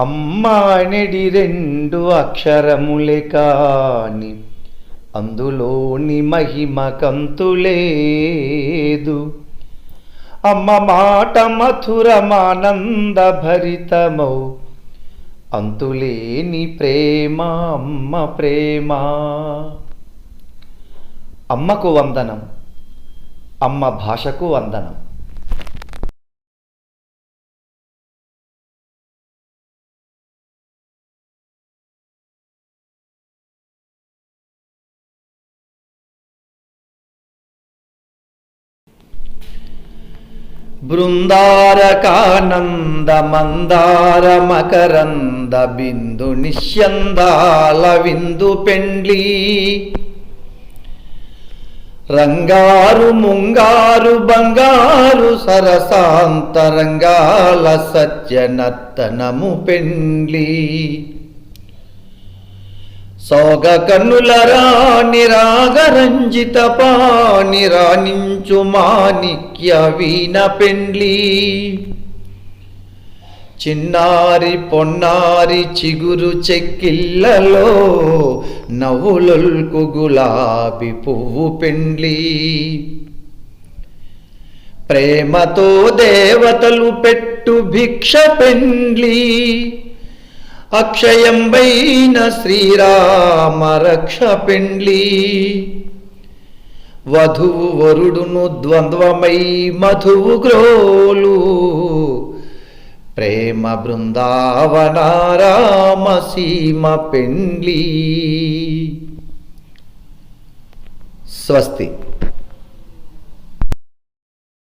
అమ్మానెడి రెండు అక్షరములే కాని అందులోని మహిమ కంతులేదు అమ్మ మాట మధురమానంద భరితమౌ అంతులేని ప్రేమ అమ్మ ప్రేమ. అమ్మకు వందనం అమ్మ భాషకు వందనం. బృందారకానంద మందార మకరంద బిందు నిశ్యందాల విందు పెండ్లి. రంగారు ముంగారు బంగారు సరసాంతరంగాల సత్యనర్తనము పెండ్లి. సోగ కన్నుల నిరాగరంజిత రాగరంజిత పాని రాణించు మాణిక్య వీణ పెండ్లి. చిన్నారి పొన్నారి చిగురు చెక్కిళ్ళలో నవ్వులొల్కు గులాబీ పువ్వు పెండ్లి. ప్రేమతో దేవతలు పెట్టు భిక్ష పెండ్లి. అక్షయంబైన శ్రీరామ రక్ష పెండ్లి వధువు వరుడును ద్వంద్వమై మధువు గ్రోలు. ప్రేమ బృందావనారామ సీమ పెండ్లి. స్వస్తి.